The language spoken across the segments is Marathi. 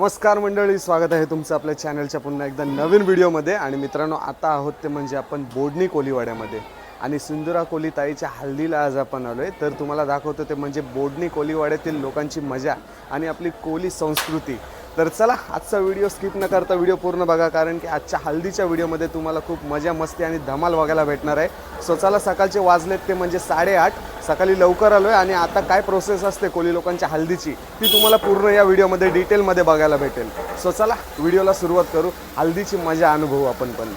नमस्कार मंडळी स्वागत आहे तुमचं आपल्या चॅनलच्या पुन्हा एकदा नवीन व्हिडिओमध्ये. आणि मित्रांनो आता आहोत ते म्हणजे आपण बोडणी कोलीवाड्यामध्ये. आणि सिंधुरा कोली ताईच्या हल्दीला आज आपण आलो आहे तर तुम्हाला दाखवतो ते म्हणजे बोडणी कोलीवाड्यातील लोकांची मजा आणि आपली कोली संस्कृती. तर चला आजचा व्हिडिओ स्किप न करता व्हिडिओ पूर्ण बघा कारण की आजच्या हल्दीच्या व्हिडिओमध्ये तुम्हाला खूप मजा मस्ती आणि धमाल बघायला भेटणार आहे. सो चला सकाळचे वाजलेत ते म्हणजे साडेआठ. सकाळी लवकर आलो आहे आणि आता काय प्रोसेस असते कोली लोकांच्या हल्दीची ती तुम्हाला पूर्ण या व्हिडिओमध्ये डिटेलमध्ये बघायला भेटेल. सो चला व्हिडिओला सुरुवात करू. हल्दीची मजा अनुभवू आपण पण.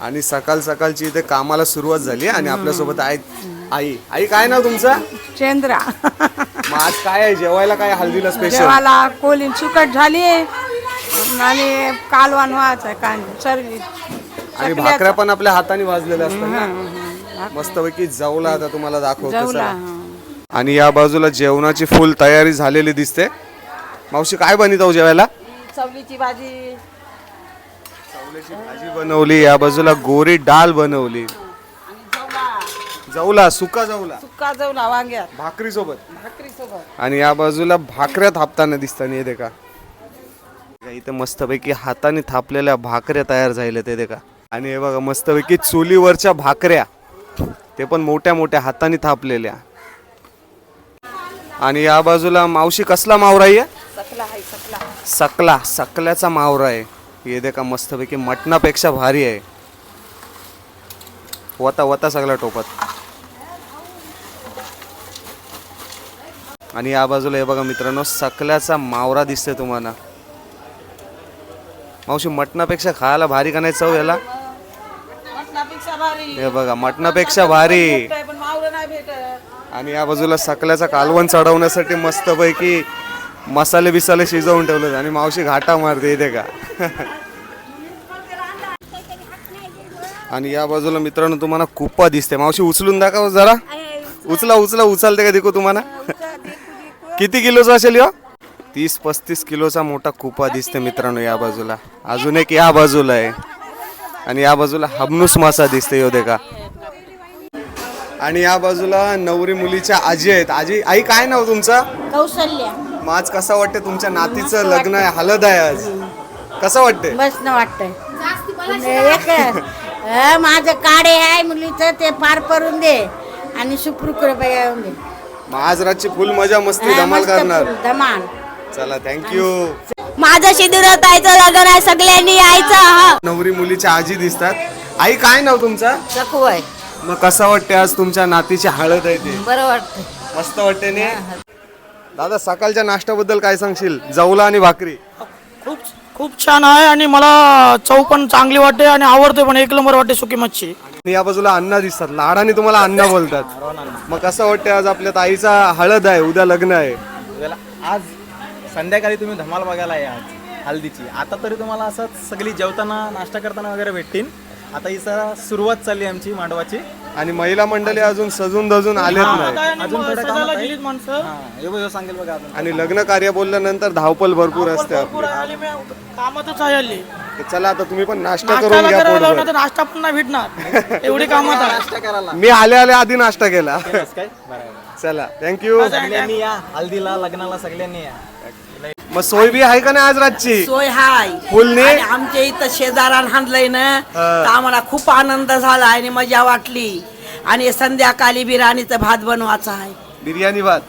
आणि सकाळ सकाळची इथे कामाला सुरुवात झाली आणि आपल्यासोबत आहेत आई आई काय नाव तुमचं? चंद्रा. मग आज काय आहे? जेवायला काय हल्दीला स्पेशल देवाला कोलीन सुकट झाली. आणि कालवान व्हायचं कांदे सर्वी आणि भाकऱ्या पण आपल्या हाताने वाजलेल्या असतात ना? मस्तपैकी जवला आता तुम्हाला दाखवतो चला. आणि या बाजूला जेवणाची फुल तयारी झालेली दिसते. मावशी काय बनवतो जेवायला? चवलीची भाजी. चवल्याची भाजी बनवली. या बाजूला गोरी डाल बनवली. जवला सुका जवला सुक्का जेवला वांग्यात. भाकरी सोबत भाकरी सोबत आणि या बाजूला भाकऱ्या थापताना दिसताना येते का इथे मस्तपैकी हाताने थापलेल्या भाकऱ्या तयार झालेल्या ते का आणि हे बघा मस्तपैकी चुलीवरच्या भाकऱ्या ते पण मोठ्या मोठ्या हाताने थापलेल्या. आणि या बाजूला मावशी कसला मावरा आहे? सकला आहे सकला. सकला सकल्याचा मावरा आहे. हे दे का मस्तपैकी मटणापेक्षा भारी आहे. वता वता सगळा टोपत. आणि या बाजूला हे बघा मित्रांनो सकल्याचा मावरा दिसतोय तुम्हाला. मावशी मटणापेक्षा खायला भारी का नाही चव याला? हे बघा मटणापेक्षा भारी. आणि या बाजूला सकल्याचा कालवण चढवण्यासाठी मस्तपैकी मसाले बिसाले शिजवून ठेवले आणि मावशी घाटा मारते इथे का? आणि या बाजूला मित्रांनो तुम्हाला कुप्पा दिसते मावशी उचलून दाखव जरा. उचला. उचला उचलते का देखो तुम्हाला? किती किलोचा असेल यो? तीस पस्तीस किलोचा मोठा कुपा दिसते मित्रांनो या बाजूला. अजून एक या बाजूला आहे. आणि या बाजूला हबनूस मासा दिसते यो का आणि या बाजूला नवरी मुलीच्या आजी आहेत. आजी आई काय नाव तुमचं? कौशल्य. मग आज कसं वाटतं तुमच्या नातीचं लग्न आहे? हलद आहे आज. कसं वाटतंय? एक अं, माझं काडे आहे मुलीचं ते पार पडून दे. आणि रुपये येऊन दे. मग आज रातची फुल मजा मस्ती धमाल करणार. धमाल. चला थँक्यू माझं शिदुरतायचं लग्न आहे सगळ्यांनी यायचं. हा नवरी मुलीच्या आजी दिसतात. आई काय नाव तुमचं? चकू आहे. मग कसं वाटते आज तुमच्या नातीची हळद आहे ते? बरं वाटतं मस्त वाटते ने? दादा सकाळच्या नाश्त्याबद्दल काय सांगशील? जवला आणि भाकरी. खूप खूप छान आहे आणि मला चव पण चांगली वाटते आणि आवडते पण. एक नंबर वाटते सुकी मच्छी. या बाजूला अण्णा दिसतात. लाडाने तुम्हाला अण्णा बोलतात. मग कसं वाटते आज आपल्या ताईचा हळद आहे उद्या लग्न आहे? उद्याला आज संध्याकाळी तुम्ही धमाल बघायला या आज हल्दीची आता तरी तुम्हाला असंच सगळी जेवताना नाश्ता करताना वगैरे भेटतील. आता ही सर सुरुवात चालली आमची मांडवाची. आणि महिला मंडळी अजून सजून धजून आलेत नाही. अजून माणसं. सांगेल बघा आणि लग्न कार्य बोलल्यानंतर धावपल भरपूर असते कामातच आहे तर चला आता तुम्ही पण नाश्ता करून नाश्त्याला घ्या करायला लावणार पोटभर. तर नाश्ता पण नाही भेटणार. एवढी कामात आहे नाश्ता करायला. मी आले आले आधी नाश्ता केला. केलंस काय? बरोबर चला थँक्यू सगळ्यांनी या हल्दीला लग्नाला सगळ्यांनी या. मग सोय बी आहे का नाही आज रातची? सोय हाय. फुलने? आणि आमच्या इथं शेजारान हाणलंय ना तर आम्हाला खूप आनंद झाला आणि मजा वाटली. आणि संध्याकाळी बिर्याणीचं भात बनवायचा आहे. बिर्याणी भात?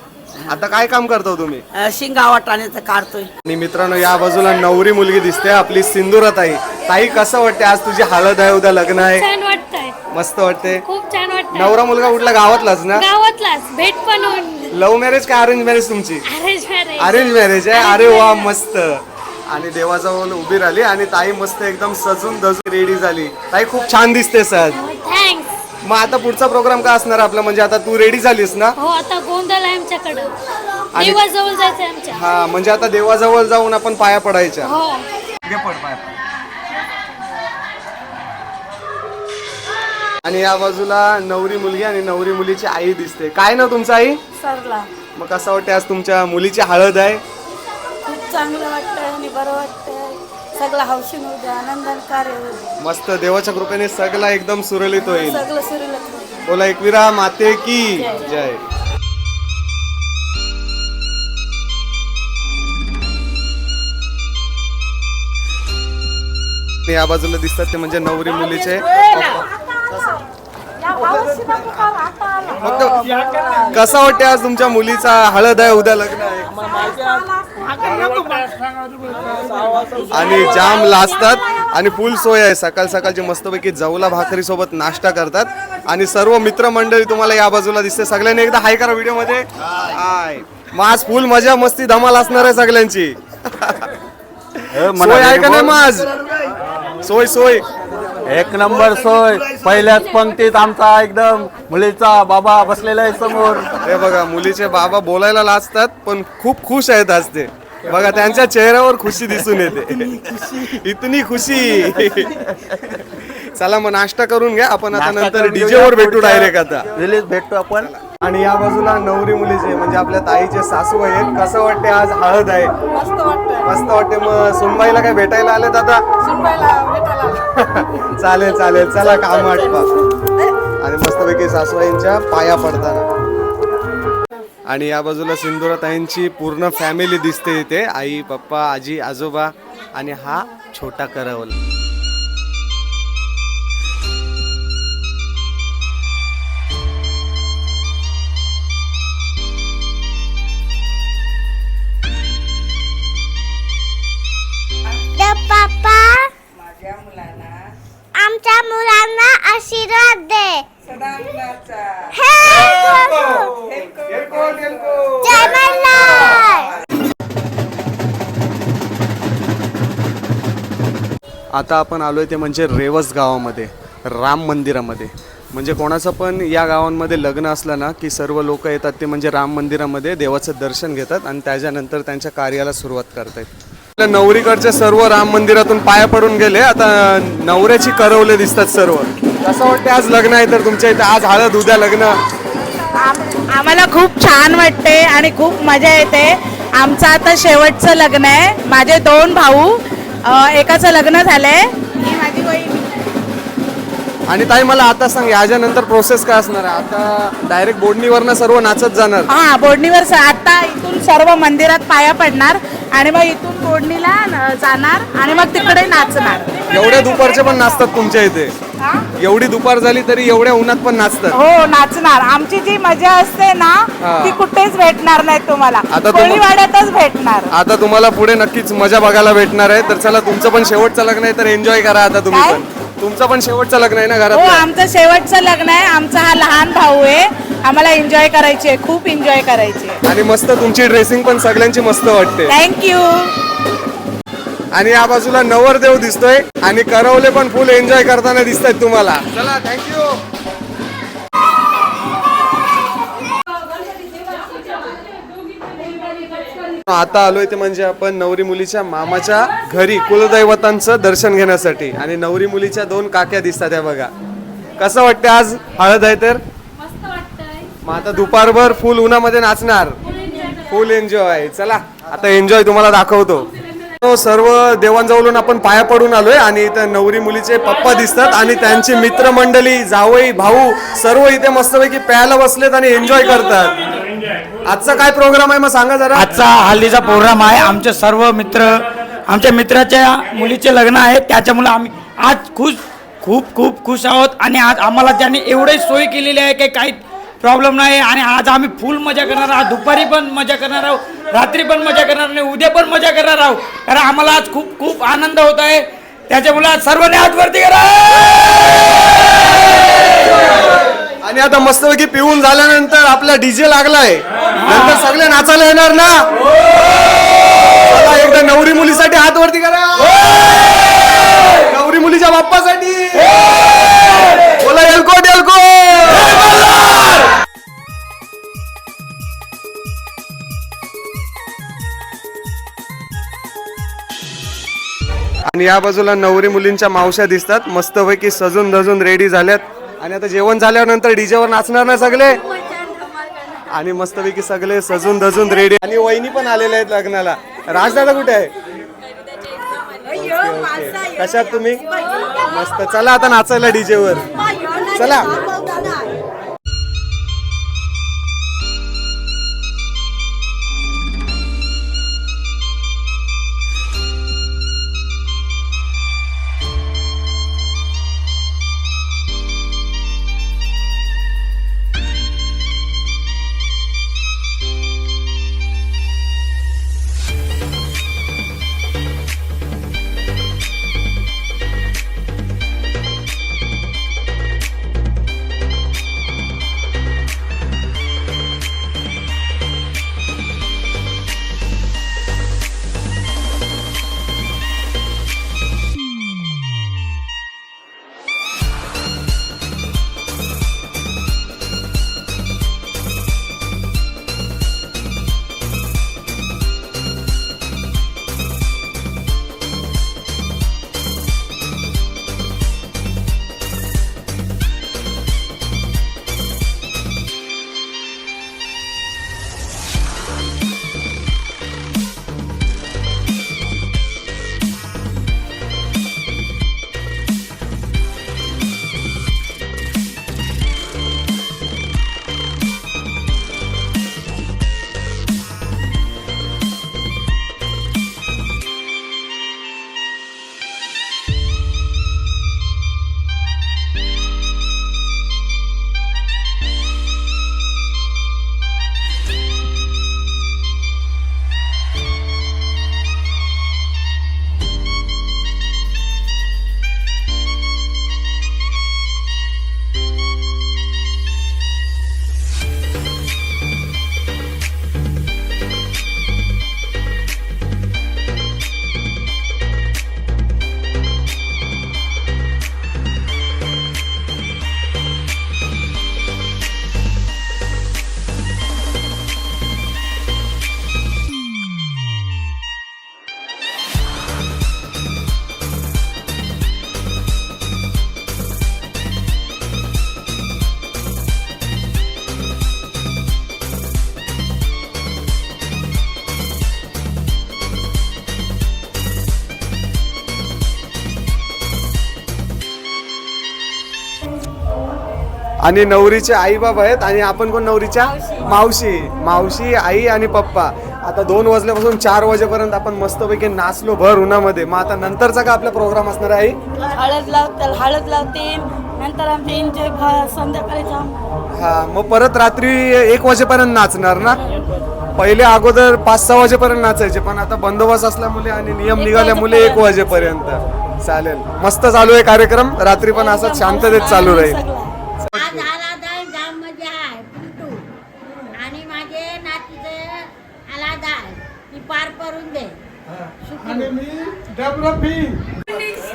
आता काय काम करतो तुम्ही? अं, शिंगा वाटाण्याचं काढतोय. आणि मित्रांनो या बाजूला नवरी मुलगी दिसते आपली सिंदुरा ताई. ताई कसं वाटते आज तुझी हालत आहे उद्या लग्न आहे. छान वाटतंय. मस्त वाटते खूप छान वाटतंय. नवरा मुलगा कुठला? गावातलाच ना? गावातलाच. भेट पण होऊन. लव्ह मॅरेज का अरेंज मॅरेज तुमची? अरेंज मॅरेज अरेंज मॅरेज आहे? अरे वा मस्त. आणि देवाजवळ उभी राहिली आणि ताई मस्त एकदम सजून धजून रेडी झाली. ताई खूप छान दिसते सर. मग आता पुढचा प्रोग्राम काय असणार आपला? म्हणजे आता तू रेडी झालीस ना? हो आता गोंधळ आहे आमच्याकडं. आणि- देवाजवळ जायचंय आमच्या. हा म्हणजे आता देवाजवळ जाऊन आपण पाया पडायच्या. हो. आणि या बाजूला नवरी मुलगी आणि नवरी मुलीची आई दिसते. काय ना तुमचं आई? सरला. मग कसं वाटते आज तुमच्या मुलीची हळद आहे? खूप चांगलं वाटतंय आणि बरं वाटतंय. सगळं आनंदाने कार्य मस्त देवाच्या कृपेने सगळा एकदम सुरळीत होईल. हो, सगळं एक बोला एकविरा माते की जय. ते या बाजूला दिसतात ते म्हणजे नवरी मुलीचे. कसा वाटते आज तुमच्या मुलीचा हळद आहे उद्या लग्न आहे? आणि जाम लाजतात आणि फुल सोय आहे. सकाळ सकाळची मस्तपैकी जवला भाकरी सोबत नाश्ता करतात. आणि सर्व मित्रमंडळी तुम्हाला या बाजूला दिसते. सगळ्यांनी एकदा हाय करा व्हिडिओमध्ये हाय. मग आज फुल मजा मस्ती धमाल असणार आहे सगळ्यांची. सोय आहे का नाही मग आज? सोय सोय. एक नंबर सोय. पहिल्याच पंक्तीत आमचा एकदम मुलीचा बाबा बसलेला आहे समोर. हे बघा मुलीचे बाबा बोलायला लाजतात पण खूप खुश आहेत आज ते. बघा त्यांच्या चेहऱ्यावर खुशी दिसून येते. इतनी खुशी. चला मग नाश्ता करून घ्या. आपण आता नंतर डीजे वर भेटू डायरेक्ट आता. रिलीज भेटतो आपण. आणि या बाजूला नवरी मुलीचे म्हणजे आपल्या ताईचे सासू आहेत. कसं वाटते आज? हळद आहे. मस्त वाटतं मस्त वाटते मग सुनबाईला काय भेटायला आलेत आता? चालेल चालेल. चला काम आटपा. आणि मस्तपैकी सासूबाईंच्या पाया पडताना. आणि या बाजूला सिंधुराताईंची पूर्ण फॅमिली दिसते इथे. आई पप्पा आजी आजोबा आणि हा छोटा करवल. आमच्या मुलांना आशीर्वाद दे. हे जय मल्हार. आता आपण आलोय ते म्हणजे रेवस गावामध्ये राम मंदिरामध्ये. म्हणजे कोणाचं पण या गावांमध्ये लग्न असलं ना की सर्व लोक येतात ते म्हणजे राम मंदिरामध्ये देवाचं दर्शन घेतात आणि त्याच्यानंतर त्यांच्या कार्याला सुरुवात करतात नवरीकडचे सर्व राम मंदिरातून पाया पडून गेले. आता नवऱ्याची करवले दिसतात सर्व. कसं वाटते आज लग्न आहे तर तुमच्या इथे? आज हळद उद्या लग्न. आम्हाला खूप छान वाटते आणि खूप मजा येते. आमचं आता शेवटचं लग्न आहे. माझे दोन भाऊ एकाचं लग्न झालंय. ही माझी आणि ताई मला आता सांग याच्यानंतर प्रोसेस काय असणार आहे? आता डायरेक्ट बोडणीवरनं सर्व नाचत जाणार. हा बोडणीवर आता इथून सर्व मंदिरात पाया पडणार. आणि मग इथून बोडणीला न- जाणार आणि मग तिकडे नाचणार. एवढ्या दुपारचे पण नाचतात तुमच्या इथे. एवढी दुपार झाली तरी एवढ्या उन्हात पण नाचतात. हो नाचणार. आमची जी मजा असते ना हा. ती कुठेच भेटणार नाही तुम्हाला. आता तुम- कोळीवाड्यातच भेटणार. आता तुम्हाला पुढे नक्कीच मजा बघायला भेटणार आहे. तर चला तुमचं पण शेवटचं लग्न आहे तर एन्जॉय करा आता तुम्ही काय? पण. तुमचं पण शेवटचं लग्न आहे ना हो घरात आमचं शेवटचं लग्न आहे. आमचा हा लहान भाऊ आहे. आम्हाला एन्जॉय करायची आहे. खूप एन्जॉय करायची आहे. आणि मस्त तुमची ड्रेसिंग पण सगळ्यांची मस्त वाटते. थँक्यू आणि या बाजूला नवरदेव दिसतोय आणि करवले पण फुल एन्जॉय करताना दिसत आहेत तुम्हाला. चला थँक्यू आता आलोय ते म्हणजे आपण नवरी मुलीच्या मामाच्या घरी कुलदैवतांचं दर्शन घेण्यासाठी. आणि नवरी मुलीच्या दोन काक्या दिसतात त्या बघा. कसं वाटतं आज? हळद आहे तर? मग आता दुपारभर फुल उन्हामध्ये नाचणार. फुल एन्जॉय चला आता एन्जॉय तुम्हाला दाखवतो. तो सर्व देवांजवळून आपण पाया पडून आलोय आणि इथं नवरी मुलीचे पप्पा दिसतात आणि त्यांची मित्रमंडळी जावई भाऊ सर्व इथे मस्तपैकी प्यायला बसलेत आणि एन्जॉय करतात. आजचा काय प्रोग्राम आहे? मग सांगा जरा. आजचा हल्लीचा प्रोग्राम आहे. आमचे सर्व मित्र आमच्या मित्राच्या मुलीचे लग्न आहे त्याच्यामुळे आम्ही आज खुश खूप खूप खुश आहोत. आणि आज आम्हाला त्यांनी एवढे सोय केलेली आहे की काही प्रॉब्लेम नाही. आणि आज आम्ही फुल मजा करणार आहोत. दुपारी पण मजा करणार आहोत. रात्री पण मजा करणार आणि उद्या पण मजा करणार आहोत. कारण आम्हाला आज खूप खूप आनंद होत आहे. त्याच्यामुळे आज सर्वांनी हात वरती करा. आणि आता मस्तपैकी पिऊन झाल्यानंतर आपला डीजे लागलाय. नंतर सगळे नाचायला येणार ना? चला एकदा नवरी मुलीसाठी हात वरती करा. नवरी मुलीच्या बाप्पासाठी. बोला एलको डेलको आणि या बाजूला नवरी मुलींच्या मावश्या दिसतात. मस्तपैकी सजून धजून रेडी झाल्यात. आणि आता जेवण झाल्यानंतर DJ वर नाचणार ना सगळे? आणि मस्तपैकी सगळे सजून धजून रेडी आणि वहिनी पण आलेले आहेत लग्नाला. राजदादा कुठे आहे? Okay, okay. कशात तुम्ही? मस्त. चला आता नाचायला डीजे वर चला. आणि नवरीचे आई बाबा आहेत आणि आपण कोण? नवरीच्या मावशी. मावशी आई आणि पप्पा. आता दोन वाजल्यापासून चार वाजेपर्यंत आपण मस्तपैकी नाचलो भर उन्हामध्ये. मग आता नंतरचा का आपला प्रोग्राम असणार आहे आई? हळद लावतील हळद लावतील नंतर आमचे एन्जॉय संध्याकाळी हा मग परत रात्री एक वाजेपर्यंत नाचणार ना? पहिले अगोदर पाच सहा वाजेपर्यंत नाचायचे पण आता बंदोबस्त असल्यामुळे आणि नियम निघाल्यामुळे एक वाजेपर्यंत. चालेल. मस्त चालू आहे कार्यक्रम. रात्री पण असं शांततेत चालू राहील. आज आलाद आहे जाम मजा आहे पिंटू. आणि माझे नातीचे आलाद आहे ती पार करून दे.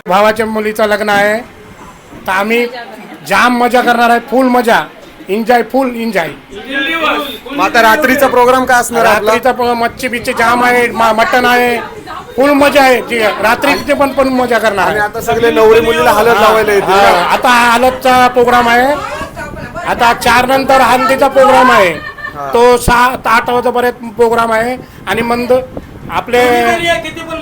भावाच्या मुलीचं लग्न आहे. तर आम्ही जाम मजा करणार आहे फुल मजा. एन्जॉय फुल एन्जॉय मग आता रात्रीचा प्रोग्राम काय असणार आहे आपला? रात्रीचा मच्छी बिच्छी जाम आहे म- मटण आहे. फुल मजा आहे. जी रात्री पण पण मजा करणार आणि आहे आता सगळे नवरी मुलीला हलत लावायला येतील हा, आता हालतचा प्रोग्राम आहे. आता चार नंतर हल्दीचा प्रोग्राम आहे. तो सात आठ वाजेपर्यंत प्रोग्राम आहे. आणि मंद आपले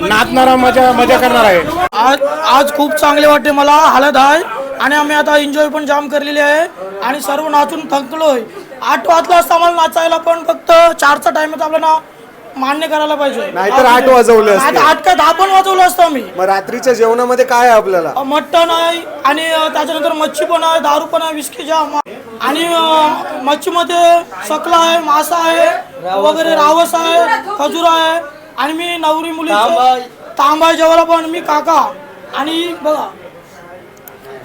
नाचणारा मजा मजा करणार आहे. आज आज खूप चांगले वाटते मला. हळद आहे. आणि आम्ही आता एन्जॉय पण जाम करलेली आहे. आणि सर्व नाचून थकलोय. आठ वाजला असता आम्हाला नाचायला पण फक्त चारचा टाइम आपल्याला. मान्य करायला पाहिजे. नाहीतर आठ वाजवले असते. आठ आठ का दहा पण वाजवलं असतं आम्ही. मग रात्रीच्या जेवणामध्ये काय आहे आपल्याला? अ, मटण आहे आणि अ, त्याच्यानंतर मच्छी पण आहे दारू पण आहे विस्की जाम आहे. आणि अ, मच्छीमध्ये सकला आहे मासा आहे वगैरे रावस आहे खजूर आहे आणि मी नवरी मुली तांबा जेवायला पण मी काका. आणि बघा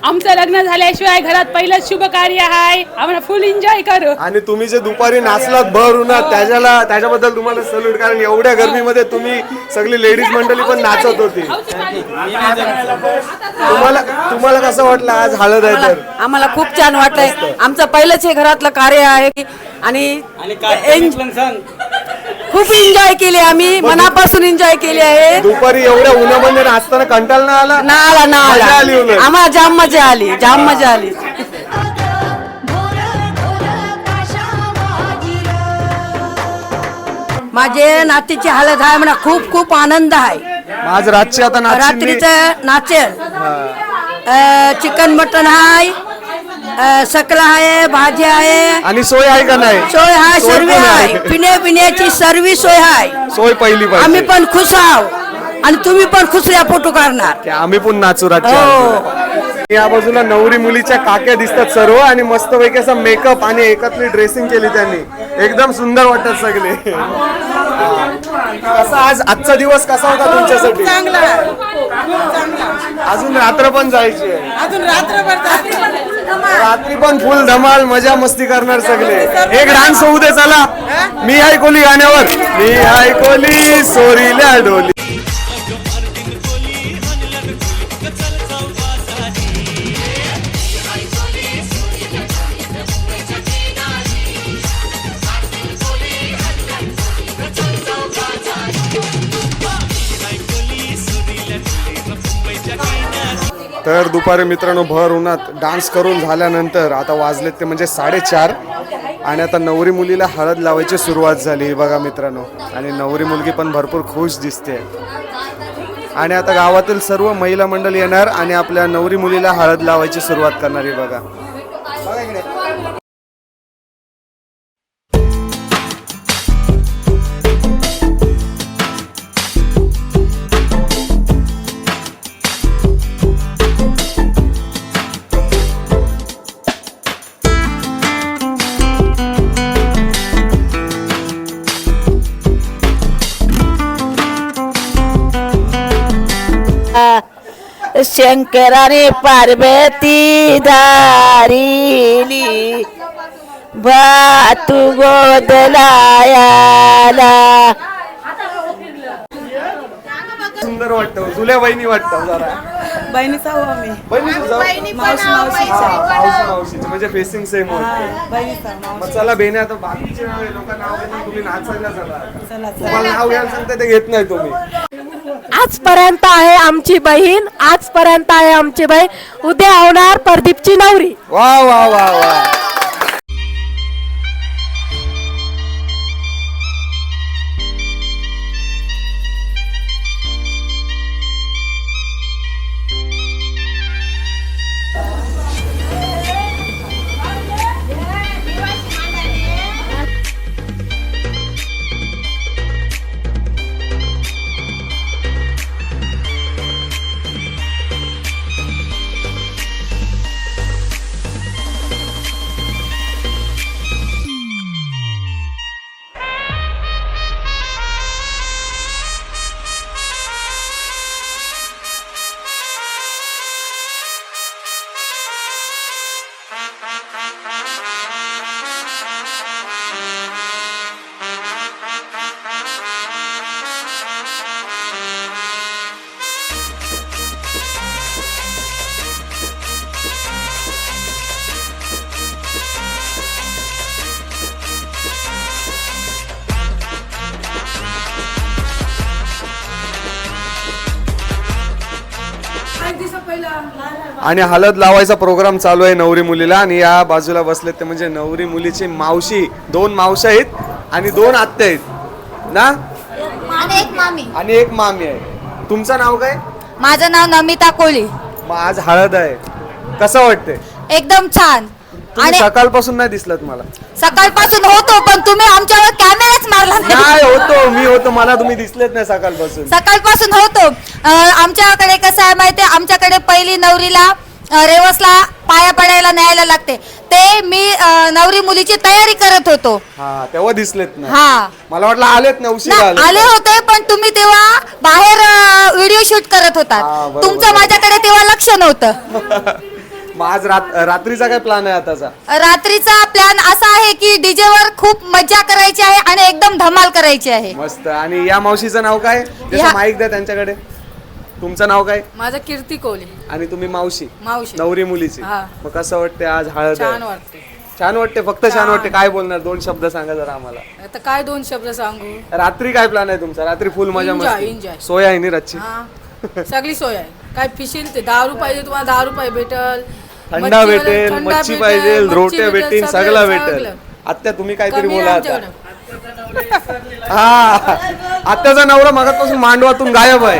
आमचं लग्न झाल्याशिवाय घरात पहिलं शुभ कार्य आहे. आम्हाला फुल एन्जॉय करू. आणि तुम्ही जे दुपारी नाचलात भर उन्हात त्याच्याला त्याच्याबद्दल तुम्हाला सल्यूट कारण एवढ्या गर्मीमध्ये तुम्ही सगळी लेडीज मंडळी पण नाचत होती. तुम्हाला तुम्हाला कसं वाटलं आज हळद आहे तर? आम्हाला खूप छान वाटलंय. आमचं पहिलंच हे घरातलं कार्य आहे. की- आणि एन- खूप एन्जॉय केले आम्ही. मनापासून एन्जॉय केले आहे. दुपारी एवढ्या उन्हामध्ये नाचताना कंटाळ ना आला? ना आला ना मजा आली उलट. आम्हाला जाम मजा आली जाम मजा आली. माझे नातीची हालत आहे म्हणा खूप खूप आनंद आहे. आज रातची आता रात्रीचं नाचेल. चिकन मटन आहे सकला आहे भाजी आहे. आणि सोय आहे का नाही? सोय आहे सोय सर्व पण आहे? पिण्या पिण्याची सर्व सोय आहे सोय पहिली आम्ही पाहिजे पण खुश आहोत आणि तुम्ही पण खुश या फोटो काढणार. की आम्ही पण नाचू रातच्या हो. या बाजूला नवरी मुलीच्या काक्या दिसतात सर्व आणि मस्त पैकी असा मेकअप आणि एकत्रित ड्रेसिंग केली त्यांनी. एकदम सुंदर वाटतात सगळे. कसा आज आजचा दिवस कसा होता तुमच्यासाठी? चांगला. अजून रात्र पण जायची आहे. अजून रात्रभर रात्री पण फुल धमाल मजा मस्ती करणार सगळे. एक डान्स होऊ दे चला. मी आहे कोली गाण्यावर. मी आहे कोली सोरील्या डोली. तर दुपारी मित्रांनो भर उन्हात डान्स करून झाल्यानंतर आता वाजलेत ते म्हणजे साडेचार. आणि आता नवरी मुलीला हळद लावायची सुरुवात झाली बघा मित्रांनो. आणि नवरी मुलगी पण भरपूर खुश दिसते. आणि आता गावातील सर्व महिला मंडळ येणार आणि आपल्या नवरी मुलीला हळद लावायची सुरुवात करणार आहे बघा बघा. शंकराने पार्वती धारिली भातू गोदलायाला सुंदर वाटतं जुल्या बहिणी वाटतं जरा. बहिणीचा आम्ही. बहिणीचं जाऊ. मावशी मावशीचा. मावशी मावशीचं म्हणजे फेसिंग सेम होते बहिणीचा मग चला बेने आता बाकीचे लोक नाव घेतात तुम्ही नाचायला चला. तुम्हाला नाव घ्यायला सांगता ते घेत नाही तुम्ही. आजपर्यंत आहे आमची बहीण आजपर्यंत आहे आमची बहीण. उद्या होणार प्रदीपची नवरी. वा वा वा वा. आणि हळद लावायचा प्रोग्राम चालू आहे नवरी मुलीला. आणि या बाजूला बसलेत ते म्हणजे नवरी मुलीची मावशी. दोन मावशी आहेत आणि दोन आत्या आहेत. ना? आणि एक मामी. आणि एक मामी आहे. तुमचं नाव काय? माझं नाव नमिता कोळी. मग आज हळद आहे. कसं वाटते एकदम छान. तुम्ही सकाळपासून नाही दिसलात मला. सकाळपासून होतो पण तुम्ही आमच्यावर कॅमेराच मारला नाही. होतो मी होतो मला तुम्ही दिसलेत नाही सकाळपासून. सकाळपासून होतो. आमच्याकडे कसं आहे माहितीये आमच्याकडे पहिली नवरीला रेवसला पाया पडायला न्यायला लागते. ते मी नवरी मुलीची तयारी करत होतो. हा तेव्हा दिसलेत नाही. हा. मला वाटलं आलेत ना, आले होते पण तुम्ही तेव्हा बाहेर व्हिडिओ शूट करत होता. तुमचं माझ्याकडे तेव्हा लक्ष नव्हतं. मग आज रात रात्रीचा काय प्लॅन आहे आताचा? रात्रीचा प्लॅन असा आहे की डीजे वर खूप मजा करायची आहे आणि एकदम धमाल करायची आहे. मस्त. आणि या मावशीचं नाव काय? माईक द्या त्यांच्याकडे. तुमचं नाव काय? माझं कीर्ती कोहली. आणि तुम्ही मावशी? मावशी. नवरी मुलीची. हा. मग कसं वाटते आज? हळद छान? वाटते छान वाटते फक्त छान वाटते काय बोलणार? दोन शब्द सांगा जरा आम्हाला. आता काय दोन शब्द सांगू? रात्री काय प्लॅन आहे तुमचा? रात्री फुल मजा Enjoy, मस्ती. enjoy. सोय आहे नी रातची हा. सगळी सोय आहे. काय फिशील ते? दारू पाहिजे तुम्हाला दारू पाहिजे भेटल. थंडा मच्छी भेटेल मच्छी पाहिजे मच्छी रोटे भेटेल सगळं- भेटेल. आत्या तुम्ही काहीतरी बोला आता. हा. आत्याचा नवरा मगापासून मांडवातून गायब आहे.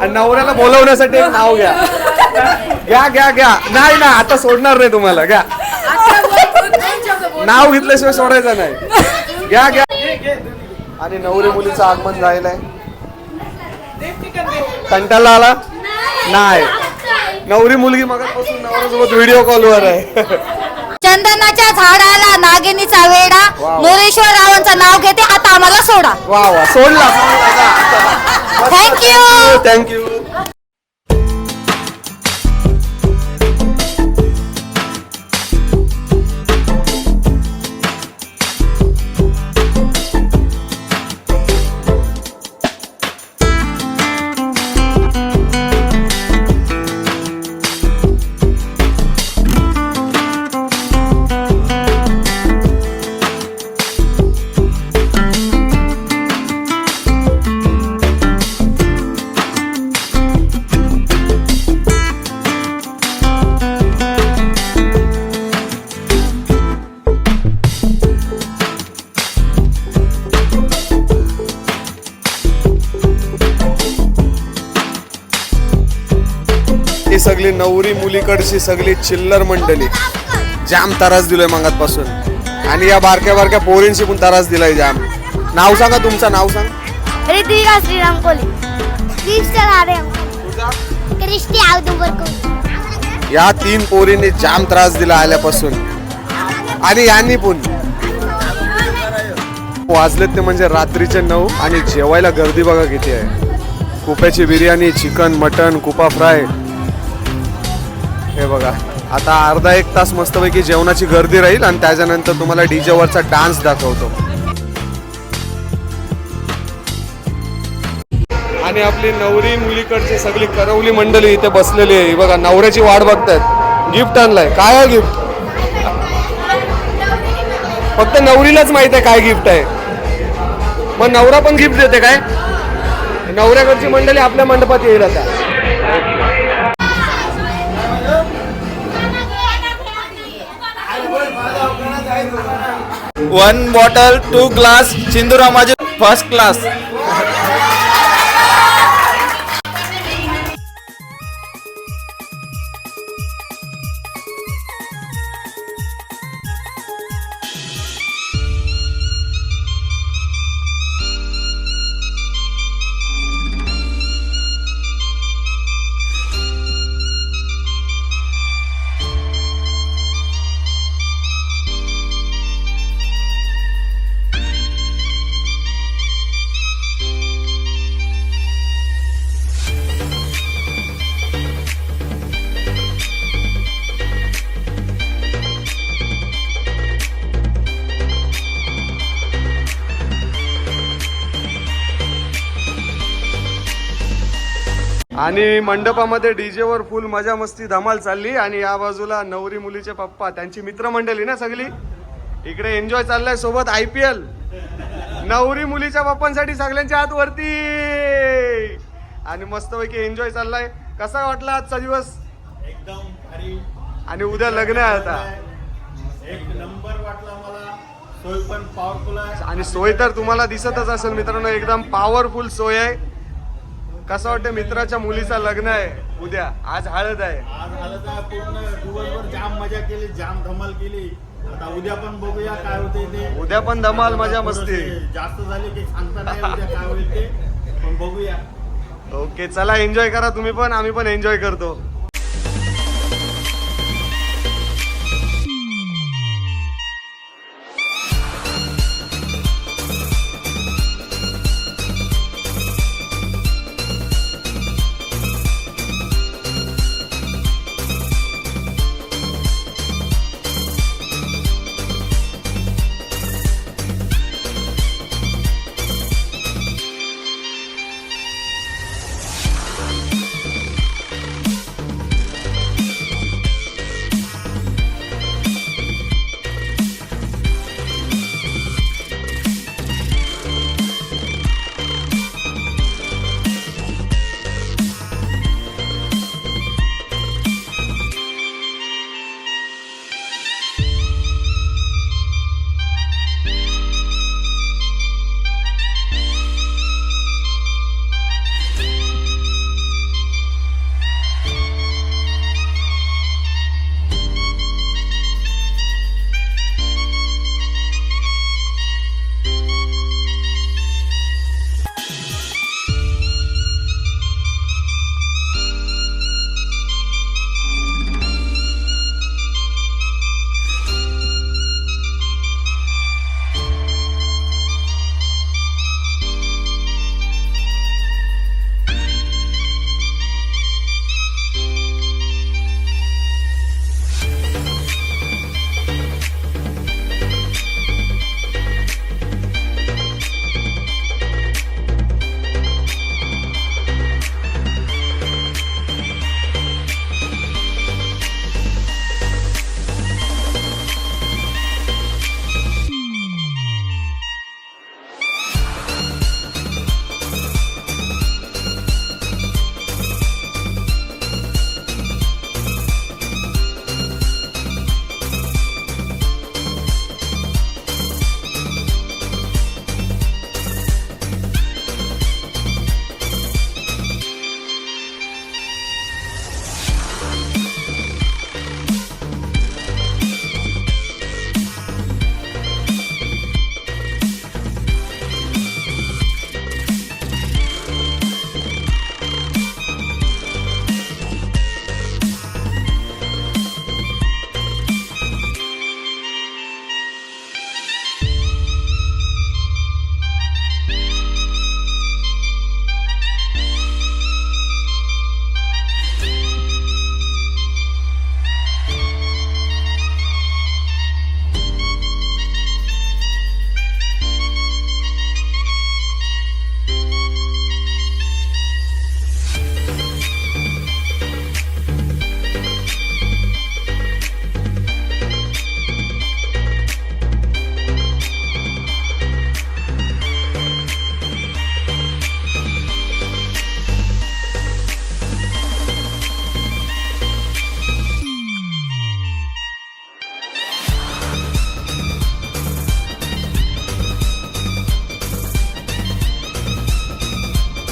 आणि नवऱ्याला बोलवण्यासाठी एक नाव घ्या. घ्या घ्या घ्या. नाही ना आता सोडणार नाही तुम्हाला. घ्या. नाव घेतल्याशिवाय सोडायचं नाही. घ्या घ्या. आणि नवरी मुलीचं आगमन झालेलं आहे. कंटाळा आला? नाही. नवरी मुलगी मगापासून नवऱ्यासोबत व्हिडिओ कॉलवर आहे. चंदनाच्या झाडाला नागिनीचा वेडा वाव. मोरेश्वर रावांचं नाव घेते आता आम्हाला सोडा. वा वा. सोडला. थँक्यू थँक्यू ही सगळी नवरी मुलीकडची सगळी चिल्लर मंडळी. जाम त्रास दिलोय मंगातपासून. आणि या बारक्या बारक्या पोरींशी पण त्रास दिलाय जाम. नाव सांगा तुमचं नाव सांग. ऋतिका श्रीराम कोली या तीन पोरींनी जाम त्रास दिला आल्यापासून. आणि यांनी पण. वाजलेत ते म्हणजे रात्रीचे नऊ आणि जेवायला गर्दी बघा किती आहे. कुप्याची बिर्याणी चिकन मटन कुपा फ्राय. हे बघा आता अर्धा एक तास मस्तपैकी जेवणाची गर्दी राहील आणि त्याच्यानंतर तुम्हाला डीजे वरचा डान्स दाखवतो. आणि आपली नवरी मुलीकडची सगळी करवली मंडळी इथे बसलेली आहे. बघा नवऱ्याची वाट बघतायत. गिफ्ट आणलाय. काय आहे गिफ्ट फक्त नवरीलाच माहीत आहे काय गिफ्ट आहे. मग नवरा पण गिफ्ट देते काय? नवऱ्याकडची मंडळी आपल्या मंडपात येईल आता. वन बॉटल टू ग्लास सिंधुरामाचे फर्स्ट क्लास आणि मंडपामध्ये डीजे वर फुल मजा मस्ती धमाल चालली आणि या बाजूला नवरी मुलीचे पप्पा त्यांची मित्रमंडळी ना सगळी? इकडे एन्जॉय चाललाय सोबत आय पी एल. नवरी मुलीच्या पप्पांसाठी सगळ्यांच्या हात वरती. आणि मस्तपैकी एन्जॉय चाललाय. कसा वाटला आजचा दिवस? एकदम आणि उद्या लग्न आहे आता. एक नंबर वाटला मला. सोय पण पॉवरफुल आहे. आणि सोय तर तुम्हाला दिसतच असेल मित्रांनो एकदम पॉवरफुल सोय आहे. कसं वाटतं मित्राच्या मुलीचं लग्न आहे? उद्या. आज हळद आहे. आज झालं तर पूर्ण दिवसभर जाम मजा केली जाम धमाल केली. आता उद्या पण बघूया काय होते ते. उद्या पण धमाल मजा मस्ती. थोडंसे जास्त झाले की सांगता नाही उद्या काय होईल ते. पण बघूया. ओके चला एन्जॉय करा. तुम्ही पण आम्ही पण एन्जॉय करतो.